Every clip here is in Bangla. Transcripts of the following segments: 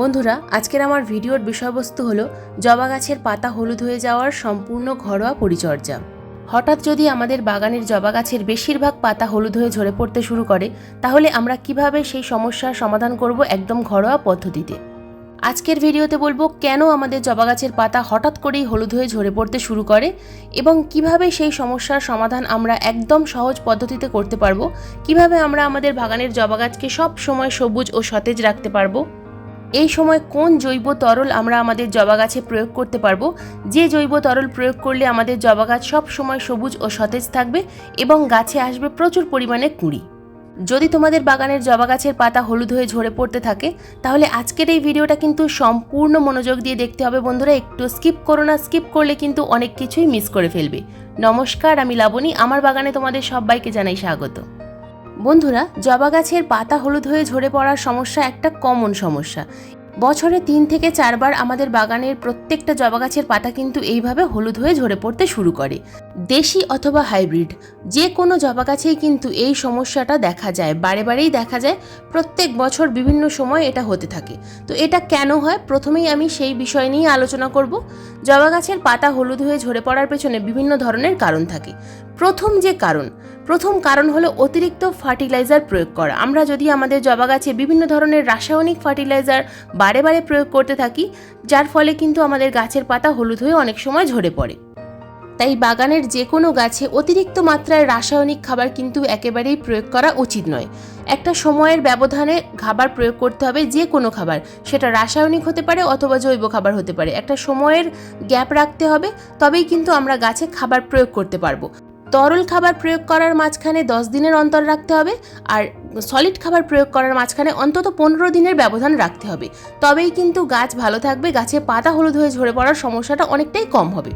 বন্ধুরা, আজকের আমার ভিডিওর বিষয়বস্তু হলো জবা গাছের পাতা হলুদ হয়ে যাওয়ার সম্পূর্ণ ঘরোয়া পরিচর্যা। হঠাৎ যদি আমাদের বাগানের জবা গাছের বেশিরভাগ পাতা হলুদ হয়ে ঝরে পড়তে শুরু করে, তাহলে আমরা কীভাবে সেই সমস্যার সমাধান করব একদম ঘরোয়া পদ্ধতিতে? আজকের ভিডিওতে বলব কেন আমাদের জবা গাছের পাতা হঠাৎ করেই হলুদ হয়ে ঝরে পড়তে শুরু করে এবং কীভাবে সেই সমস্যার সমাধান আমরা একদম সহজ পদ্ধতিতে করতে পারব, কীভাবে আমরা আমাদের বাগানের জবা গাছকে সব সময় সবুজ ও সতেজ রাখতে পারব। এই সময় কোন জৈব তরল আমরা আমাদের জবা গাছে প্রয়োগ করতে পারব? যে জৈব তরল প্রয়োগ করলে আমাদের জবা গাছ সব সময় সবুজ ও সতেজ থাকবে এবং গাছে আসবে প্রচুর পরিমাণে কুঁড়ি। যদি তোমাদের বাগানের জবা গাছের পাতা হলুদ হয়ে ঝরে পড়তে থাকে, তাহলে আজকের এই ভিডিওটা কিন্তু সম্পূর্ণ মনোযোগ দিয়ে দেখতে হবে বন্ধুরা। একটু স্কিপ করো না, স্কিপ করলে কিন্তু অনেক কিছুই মিস করে ফেলবে। নমস্কার, আমি লাবণী। আমার বাগানে তোমাদের সবাইকে জানাই স্বাগত। বন্ধুরা, জবা গাছের পাতা হলুদ হয়ে ঝরে পড়ার সমস্যা একটা কমন সমস্যা। বছরে তিন থেকে চারবার আমাদের বাগানের প্রত্যেকটা জবা গাছের পাতা কিন্তু এইভাবে হলুদ হয়ে ঝরে পড়তে শুরু করে। দেশি অথবা হাইব্রিড যে কোনো জবা গাছেই কিন্তু এই সমস্যাটা দেখা যায়, বারে বারেই দেখা যায়। প্রত্যেক বছর বিভিন্ন সময় এটা হতে থাকে। তো এটা কেন হয়? প্রথমেই আমি সেই বিষয় নিয়ে আলোচনা করব। জবা গাছের পাতা হলুদ হয়ে ঝরে পড়ার পেছনে বিভিন্ন ধরনের কারণ থাকে। প্রথম যে কারণ, প্রথম কারণ হলো অতিরিক্ত ফার্টিলাইজার প্রয়োগ করা। আমরা যদি আমাদের জবা গাছে বিভিন্ন ধরনের রাসায়নিক ফার্টিলাইজার বারে বারে প্রয়োগ করতে থাকি, যার ফলে কিন্তু আমাদের গাছের পাতা হলুদ হয়ে অনেক সময় ঝরে পড়ে। তাই বাগানের যে কোনো গাছে অতিরিক্ত মাত্রায় রাসায়নিক খাবার কিন্তু একেবারেই প্রয়োগ করা উচিত নয়। একটা সময়ের ব্যবধানে খাবার প্রয়োগ করতে হবে যে কোনো খাবার। সেটা রাসায়নিক হতে পারে অথবা জৈব খাবার হতে পারে। একটা সময়ের গ্যাপ রাখতে হবে, তবেই কিন্তু আমরা গাছে খাবার প্রয়োগ করতে পারব। তরল খাবার প্রয়োগ করার মাঝখানে দশ দিনের অন্তর রাখতে হবে আর সলিড খাবার প্রয়োগ করার মাঝখানে অন্তত পনেরো দিনের ব্যবধান রাখতে হবে। তবেই কিন্তু গাছ ভালো থাকবে, গাছে পাতা হলুদ হয়ে ঝরে পড়ার সমস্যাটা অনেকটাই কম হবে।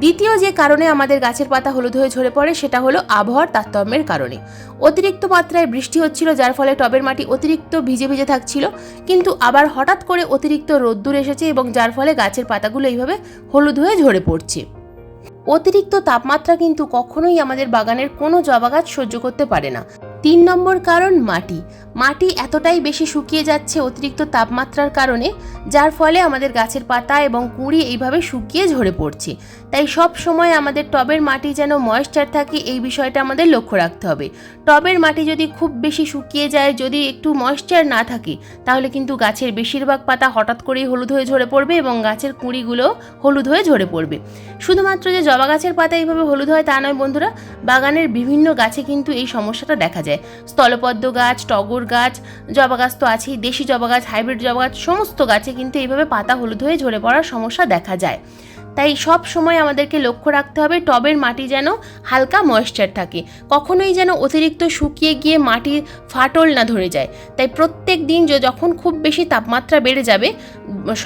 দ্বিতীয় যে কারণে আমাদের গাছের পাতা হলুদ হয়ে ঝরে পড়ে সেটা হলো আবহাওয়ার তারতম্যের কারণে। অতিরিক্ত মাত্রায় বৃষ্টি হচ্ছিল, যার ফলে টবের মাটি অতিরিক্ত ভিজে ভিজে থাকছিল, কিন্তু আবার হঠাৎ করে অতিরিক্ত রোদ্দুর এসেছে এবং যার ফলে গাছের পাতাগুলো এইভাবে হলুদ হয়ে ঝরে পড়ছে। অতিরিক্ত তাপমাত্রা কিন্তু কখনোই আমাদের বাগানের কোনো জবা গাছ সহ্য করতে পারে না। তিন নম্বর কারণ মাটি। মাটি এতটাই বেশি শুকিয়ে যাচ্ছে অতিরিক্ত তাপমাত্রার কারণে, যার ফলে আমাদের গাছের পাতা এবং কুঁড়ি এইভাবে শুকিয়ে ঝরে পড়ছে। তাই সব সময় আমাদের টবের মাটি যেন ময়েশ্চার থাকে, এই বিষয়টা আমাদের লক্ষ্য রাখতে হবে। টবের মাটি যদি খুব বেশি শুকিয়ে যায়, যদি একটু ময়েশ্চার না থাকে, তাহলে কিন্তু গাছের বেশিরভাগ পাতা হঠাৎ করেই হলুদ হয়ে ঝরে পড়বে এবং গাছের কুঁড়িগুলো হলুদ হয়ে ঝরে পড়বে। শুধুমাত্র যে জবা গাছের পাতা এইভাবে হলুদ হয় তা নয় বন্ধুরা, বাগানের বিভিন্ন গাছে কিন্তু এই সমস্যাটা দেখা যায়। স্থলপদ্ম গাছ, টগর গাছ, জবা গাছ তো আছেই, দেশি জবা গাছ হাইব্রিড জবা গাছ, সমস্ত গাছে কিন্তু এইভাবে পাতা হলুদ হয়ে ঝরে পড়ার সমস্যা দেখা যায়। তাই সব সময় আমাদেরকে লক্ষ্য রাখতে হবে টবের মাটি যেন হালকা ময়েশ্চার থাকে। কখনোই যেন অতিরিক্ত শুকিয়ে গিয়ে মাটি ফাটল না ধরে যায়। তাই প্রত্যেক দিন যখন খুব বেশি তাপমাত্রা বেড়ে যাবে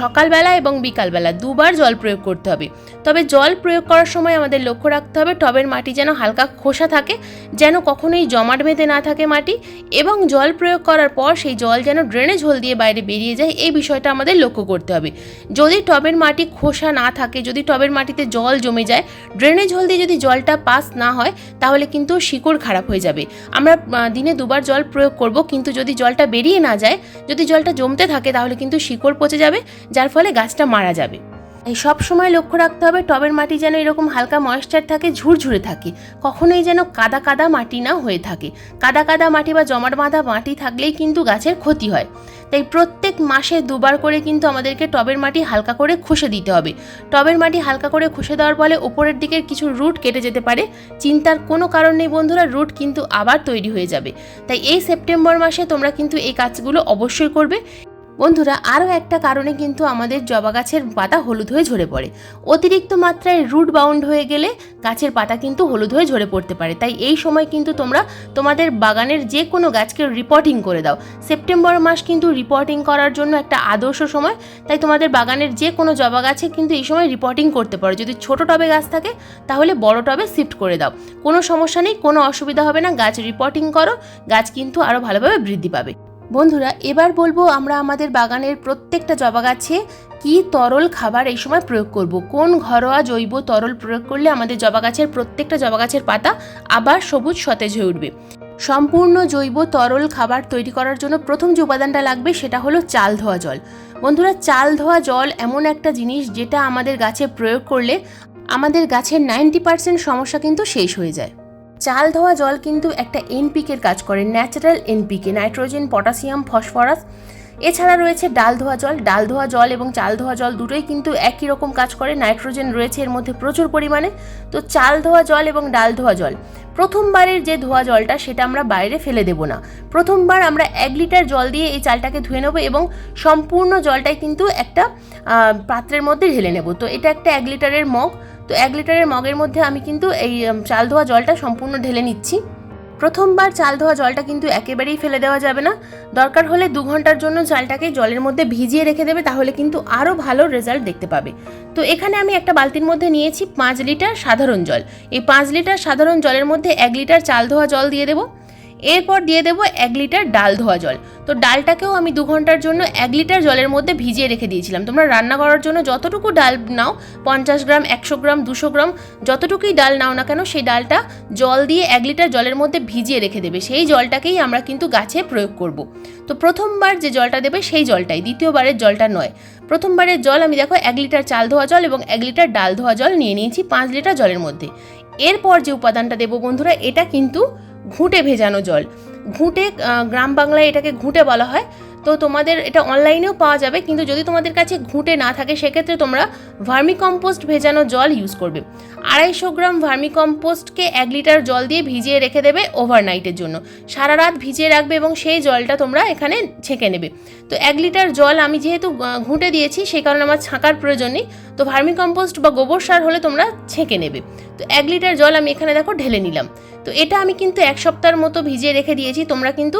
সকালবেলা এবং বিকালবেলা দুবার জল প্রয়োগ করতে হবে। তবে জল প্রয়োগ করার সময় আমাদের লক্ষ্য রাখতে হবে টবের মাটি যেন হালকা খোসা থাকে, যেন কখনোই জমাট বেঁধে না থাকে মাটি এবং জল প্রয়োগ করার পর সেই জল যেন ড্রেনেজ হোল দিয়ে বাইরে বেরিয়ে যায়, এই বিষয়টা আমাদের লক্ষ্য করতে হবে। যদি টবের মাটি খোসা না থাকে যদি টবের মাটিতে জল জমে যায়, ড্রেনেজ হল দিয়ে যদি জলটা পাস না হয়, তাহলে কিন্তু শিকড় খারাপ হয়ে যাবে। আমরা দিনে দুবার জল প্রয়োগ করব, কিন্তু যদি জলটা বেরিয়ে না যায়, যদি জলটা জমতে থাকে, তাহলে কিন্তু শিকড় পচে যাবে, যার ফলে গাছটা মারা যাবে। এই সব সময় লক্ষ্য রাখতে হবে টবের মাটি যেন এরকম হালকা ময়েশ্চার থাকে, ঝুরঝুরে থাকে। কখনোই যেন কাদা কাদা মাটি না হয়ে থাকে। কাদা কাদা মাটি বা জমাট বাঁধা মাটি থাকলেই কিন্তু গাছের ক্ষতি হয়। তাই প্রত্যেক মাসে দুবার করে কিন্তু আমাদেরকে টবের মাটি হালকা করে খুশে দিতে হবে। টবের মাটি হালকা করে খুশে দেওয়ার ফলে উপরের দিকের কিছু রুট কেটে যেতে পারে। চিন্তার কোনো কারণ নেই বন্ধুরা, রুট কিন্তু আবার তৈরি হয়ে যাবে। তাই এই সেপ্টেম্বর মাসে তোমরা কিন্তু এই কাজগুলো অবশ্যই করবে। বন্ধুরা, আরও একটা কারণে কিন্তু আমাদের জবা গাছের পাতা হলুদ হয়ে ঝরে পড়ে। অতিরিক্ত মাত্রায় রুট বাউন্ড হয়ে গেলে গাছের পাতা কিন্তু হলুদ হয়ে ঝরে পড়তে পারে। তাই এই সময় কিন্তু তোমরা তোমাদের বাগানের যে কোনো গাছকে রিপোর্টিং করে দাও। সেপ্টেম্বর মাস কিন্তু রিপোর্টিং করার জন্য একটা আদর্শ সময়। তাই তোমাদের বাগানের যে কোনো জবা গাছে কিন্তু এই সময় রিপোর্টিং করতে পারো। যদি ছোট টবে গাছ থাকে, তাহলে বড় টবে শিফট করে দাও। কোনো সমস্যা নেই, কোনো অসুবিধা হবে না। গাছ রিপোর্টিং করো, গাছ কিন্তু আরও ভালোভাবে বৃদ্ধি পাবে। বন্ধুরা, এবার বলব আমরা আমাদের বাগানের প্রত্যেকটা জবা গাছে কি তরল খাবার এই সময় প্রয়োগ করব। কোন ঘরোয়া জৈব তরল প্রয়োগ করলে আমাদের জবা গাছের প্রত্যেকটা জবা গাছের পাতা আবার সবুজ, সতেজ হয়ে উঠবে। সম্পূর্ণ জৈব তরল খাবার তৈরি করার জন্য প্রথম যে উপাদানটা লাগবে সেটা হলো চাল ধোয়া জল। বন্ধুরা, চাল ধোয়া জল এমন একটা জিনিস যেটা আমাদের গাছে প্রয়োগ করলে আমাদের গাছের নাইনটি পার্সেন্ট সমস্যা কিন্তু শেষ হয়ে যায়। চাল ধোয়া জল কিন্তু একটা এনপিকের কাজ করে natural NPK nitrogen potassium phosphorus এছাড়া রয়েছে ডাল ধোয়া জল, ডাল ধোয়া জল এবং চাল ধোয়া জল দুটোই কিন্তু একই রকম কাজ করে নাইট্রোজেন রয়েছে এর মধ্যে প্রচুর পরিমাণে। তো চাল ধোয়া জল এবং ডাল ধোয়া জল, প্রথমবারের যে ধোয়া জলটা সেটা আমরা বাইরে ফেলে দেব না। প্রথমবার আমরা এক লিটার জল দিয়ে এই চালটাকে ধুয়ে নেব এবং সম্পূর্ণ জলটাই কিন্তু একটা পাত্রের মধ্যে ঢেলে নেব। তো এটা একটা এক লিটারের মগ তো এক লিটারের মগের মধ্যে আমি কিন্তু এই চাল ধোয়া জলটা সম্পূর্ণ ঢেলে নিচ্ছি। প্রথমবার চাল ধোয়া জলটা কিন্তু একেবারেই ফেলে দেওয়া যাবে না। দরকার হলে দু ঘণ্টার জন্য চালটাকে জলের মধ্যে ভিজিয়ে রেখে দেবে, তাহলে কিন্তু আরও ভালো রেজাল্ট দেখতে পাবে। তো এখানে আমি একটা বালতির মধ্যে নিয়েছি পাঁচ লিটার সাধারণ জল। এই পাঁচ লিটার সাধারণ জলের মধ্যে এক লিটার চাল ধোয়া জল দিয়ে দেবো। এরপর দিয়ে দেবো এক লিটার ডাল ধোয়া জল। তো ডালটাকেও আমি দু ঘণ্টার জন্য এক লিটার জলের মধ্যে ভিজিয়ে রেখে দিয়েছিলাম। তোমরা রান্না করার জন্য যতটুকু ডাল নাও, পঞ্চাশ গ্রাম, একশো গ্রাম, দুশো গ্রাম, যতটুকুই ডাল নাও না কেন, সেই ডালটা জল দিয়ে এক লিটার জলের মধ্যে ভিজিয়ে রেখে দেবে। সেই জলটাকেই আমরা কিন্তু গাছে প্রয়োগ করব। তো প্রথমবার যে জলটা দেবে, সেই জলটাই। দ্বিতীয়বারের জলটা নয়। প্রথমবারের জল আমি দেখো এক লিটার চাল ধোয়া জল এবং এক লিটার ডাল ধোয়া জল নিয়ে নিয়েছি পাঁচ লিটার জলের মধ্যে। এরপর যে উপাদানটা দেবো বন্ধুরা, এটা কিন্তু ঘুঁটে ভেজানো জল। ঘুঁটে গ্রাম বাংলায় এটাকে ঘুঁটে বলা হয়। তো তোমাদের এটা অনলাইনেও পাওয়া যাবে, কিন্তু যদি তোমাদের কাছে ঘুঁটে না থাকে, সেক্ষেত্রে তোমরা ভার্মি কম্পোস্ট ভেজানো জল ইউজ করবে। আড়াইশো গ্রাম ভার্মি কম্পোস্টকে এক লিটার জল দিয়ে ভিজিয়ে রেখে দেবে ওভারনাইটের জন্য। সারা রাত ভিজিয়ে রাখবে এবং সেই জলটা তোমরা এখানে ছেঁকে নেবে। তো এক লিটার জল আমি যেহেতু ঘুঁটে দিয়েছি, সেই কারণে আমার ছাঁকার প্রয়োজন নেই। তো ভার্মি কম্পোস্ট বা গোবর সার হলে তোমরা ছেঁকে নেবে। তো এক লিটার জল আমি এখানে দেখো ঢেলে নিলাম। তো এটা আমি কিন্তু এক সপ্তাহের মতো ভিজিয়ে রেখে দিয়েছি। তোমরা কিন্তু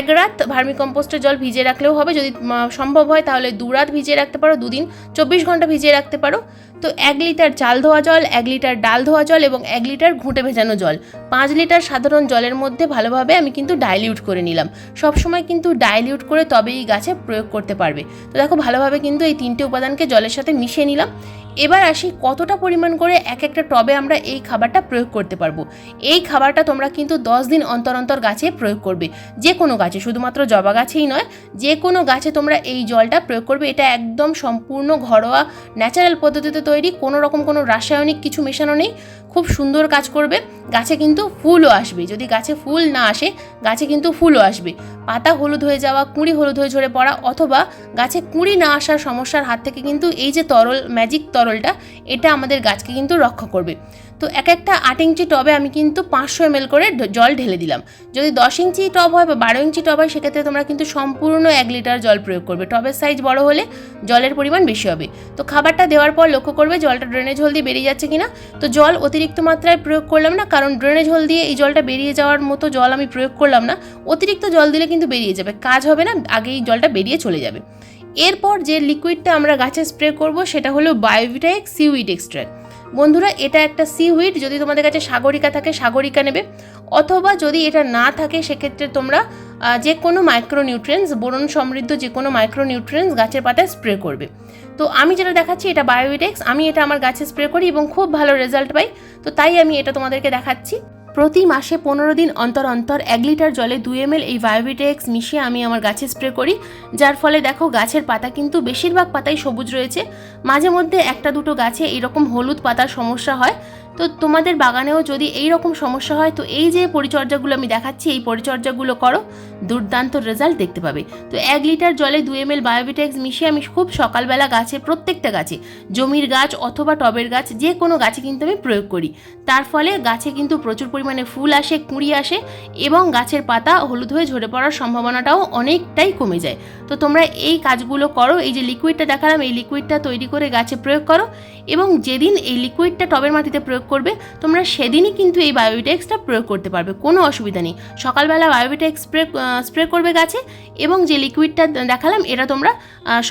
এক রাত ভার্মি কম্পোস্টের জল ভিজিয়ে রাখলেও হবে। যদি সম্ভব হয় তাহলে দু রাত ভিজিয়ে রাখতে পারো, দুদিন, চব্বিশ ঘণ্টা ভিজিয়ে রাখতে পারো। তো এক লিটার চাল ধোয়া জল, এক লিটার ডাল ধোয়া জল এবং এক লিটার ঘুঁটে ভেজানো জল। পাঁচ লিটার সাধারণ জলের মধ্যে ভালোভাবে আমি কিন্তু ডাইলিউট করে নিলাম। সবসময় কিন্তু ডাইলিউট করে তবেই গাছে প্রয়োগ করতে পারবে। তো দেখো ভালোভাবে কিন্তু এই তিনটে উপাদানকে জলের সাথে মিশিয়ে নিলাম। এবার আসি কতটা পরিমাণ করে এক একটা টবে আমরা এই খাবারটা প্রয়োগ করতে পারব। এই খাবারটা তোমরা কিন্তু দশ দিন অন্তর অন্তর গাছে প্রয়োগ করবে। যে কোনো গাছে, শুধুমাত্র জবা গাছেই নয়, যে কোনো গাছে তোমরা এই জলটা প্রয়োগ করবে। এটা একদম সম্পূর্ণ ঘরোয়া ন্যাচারাল পদ্ধতিতে তৈরি, কোনো রকম কোনো রাসায়নিক কিছু মেশানো নেই। খুব সুন্দর কাজ করবে। গাছে কিন্তু ফুলও আসবে। যদি গাছে ফুল না আসে, গাছে কিন্তু ফুলও আসবে। পাতা হলুদ হয়ে যাওয়া, কুঁড়ি হলুদ হয়ে ঝরে পড়া অথবা গাছে কুঁড়ি না আসার সমস্যার হাত থেকে কিন্তু এই যে তরল ম্যাজিক তরলটা, এটা আমাদের গাছকে কিন্তু রক্ষা করবে। তো এক একটা আট ইঞ্চি টবে আমি কিন্তু পাঁচশো এমএল করে জল ঢেলে দিলাম। যদি দশ ইঞ্চি টব হয় বা বারো ইঞ্চি টব হয়, সেক্ষেত্রে তোমরা কিন্তু সম্পূর্ণ এক লিটার জল প্রয়োগ করবে। টবের সাইজ বড় হলে জলের পরিমাণ বেশি হবে। তো খাবারটা দেওয়ার পর লক্ষ্য করবে জলটা ড্রেনেজ হল দিয়ে বেরিয়ে যাচ্ছে কিনা। তো জল অতিরিক্ত মাত্রায় প্রয়োগ করলাম না, কারণ ড্রেনেজ হোল দিয়ে এই জলটা বেরিয়ে যাওয়ার মতো জল আমি প্রয়োগ করলাম না। অতিরিক্ত জল দিলে কিন্তু বেরিয়ে যাবে। কাজ হবে না, আগেই জলটা বেরিয়ে চলে যাবে। এরপর যে লিকুইডটা আমরা গাছে স্প্রে করব, সেটা হলো বায়োভিটাইক সিউইড এক্সট্রাক্ট বন্ধুরা, এটা একটা সিউইড যদি তোমাদের কাছে সাগরিকা থাকে, সাগরিকা নেবে। অথবা যদি এটা না থাকে, সেক্ষেত্রে তোমরা যে কোনো মাইক্রোনিউট্রিয়েন্টস বোরন সমৃদ্ধ যে কোনো মাইক্রোনিউট্রিয়েন্টস গাছের পাতায় স্প্রে করবে। তো আমি যেটা দেখাচ্ছি, এটা বায়োভিটেক্স আমি এটা আমার গাছে স্প্রে করি এবং খুব ভালো রেজাল্ট পাই। তো তাই আমি এটা তোমাদেরকে দেখাচ্ছি। প্রতি মাসে পনেরো দিন অন্তর অন্তর এক লিটার জলে দুই এম এই বায়োবিটেক্স মিশিয়ে আমি আমার গাছে স্প্রে করি, যার ফলে দেখো গাছের পাতা কিন্তু বেশিরভাগ পাতাই সবুজ রয়েছে। মাঝে মধ্যে একটা দুটো গাছে এরকম হলুদ পাতার সমস্যা হয় তো তোমাদের বাগানেও যদি এই রকম সমস্যা হয়, তো এই যে পরিচর্যাগুলো আমি দেখাচ্ছি, এই পরিচর্যাগুলো করো, দুর্দান্ত রেজাল্ট দেখতে পাবে। তো এক লিটার জলে দু এম এল বায়োভিটেক্স মিশিয়ে আমি খুব সকালবেলা গাছে, প্রত্যেকটা গাছে, জমির গাছ অথবা টবের গাছ, যে কোনো গাছে কিন্তু আমি প্রয়োগ করি। তার ফলে গাছে কিন্তু প্রচুর পরিমাণে ফুল আসে, কুঁড়ি আসে এবং গাছের পাতা হলুদ হয়ে ঝরে পড়ার সম্ভাবনাটাও অনেকটাই কমে যায়। তো তোমরা এই কাজগুলো করো, এই যে লিকুইডটা দেখালাম, এই লিকুইডটা তৈরি করে গাছে প্রয়োগ করো এবং যেদিন এই লিকুইডটা টবের মাটিতে প্রয়োগ করবে, তোমরা সেদিনই কিন্তু এই বায়োভিটেক্সটা প্রয়োগ করতে পারবে, কোনো অসুবিধা নেই। সকালবেলা বায়োভিটেক্স স্প্রে স্প্রে করবে গাছে এবং যে লিকুইডটা দেখালাম, এটা তোমরা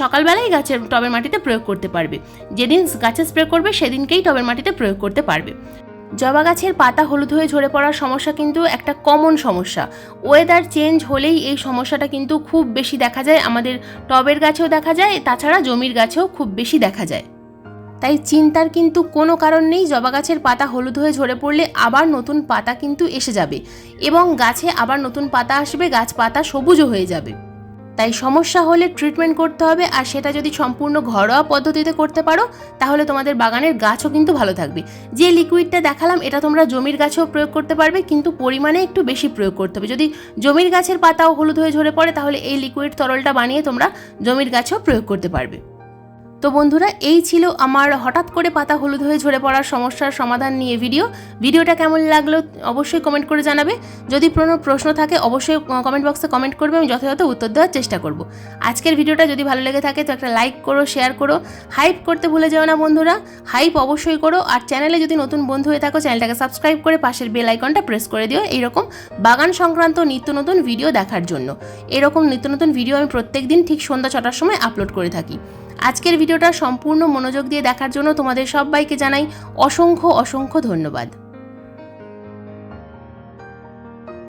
সকালবেলাই গাছের টবের মাটিতে প্রয়োগ করতে পারবে। যেদিন গাছে স্প্রে করবে, সেদিনকেই টবের মাটিতে প্রয়োগ করতে পারবে। জবা গাছের পাতা হলুদ হয়ে ঝরে পড়ার সমস্যা কিন্তু একটা কমন সমস্যা। ওয়েদার চেঞ্জ হলেই এই সমস্যাটা কিন্তু খুব বেশি দেখা যায়, আমাদের টবের গাছেও দেখা যায়, তাছাড়া জমির গাছেও খুব বেশি দেখা যায়। তাই চিন্তার কিন্তু কোনো কারণ নেই, জবা গাছের পাতা হলুদ হয়ে ঝরে পড়লে আবার নতুন পাতা কিন্তু এসে যাবে এবং গাছে আবার নতুন পাতা আসবে, গাছ পাতা সবুজও হয়ে যাবে। তাই সমস্যা হলে ট্রিটমেন্ট করতে হবে আর সেটা যদি সম্পূর্ণ ঘরোয়া পদ্ধতিতে করতে পারো, তাহলে তোমাদের বাগানের গাছও কিন্তু ভালো থাকবে। যে লিকুইডটা দেখালাম, এটা তোমরা জমির গাছেও প্রয়োগ করতে পারবে, কিন্তু পরিমাণে একটু বেশি প্রয়োগ করতে হবে। যদি জমির গাছের পাতাও হলুদ হয়ে ঝরে পড়ে, তাহলে এই লিকুইড তরলটা বানিয়ে তোমরা জমির গাছেও প্রয়োগ করতে পারবে। তো বন্ধুরা, এই ছিল আমার হঠাৎ করে পাতা হলুদ হয়ে ঝরে পড়ার সমস্যার সমাধান নিয়ে ভিডিও। ভিডিওটা কেমন লাগল অবশ্যই কমেন্ট করে জানাবে। যদি কোনো প্রশ্ন থাকে, অবশ্যই কমেন্ট বক্সে কমেন্ট করবে, আমি যথাযথ উত্তর দেওয়ার চেষ্টা করব। আজকের ভিডিওটা যদি ভালো লেগে থাকে, তো একটা লাইক করো শেয়ার করো। হাইপ করতে ভুলে যেও না বন্ধুরা। হাইপ অবশ্যই করো। আর চ্যানেলে যদি নতুন বন্ধু হয়ে থাকো চ্যানেলটাকে সাবস্ক্রাইব করে পাশের বেল আইকনটা প্রেস করে দিও। এইরকম বাগান সংক্রান্ত নিত্য নতুন ভিডিও দেখার জন্য। এরকম নিত্য নতুন ভিডিও আমি প্রত্যেক দিন ঠিক সন্ধ্যা ছটার সময় আপলোড করে থাকি। আজকের ভিডিওটা সম্পূর্ণ মনোযোগ দিয়ে দেখার জন্য তোমাদের সবাইকে জানাই অসংখ্য অসংখ্য ধন্যবাদ।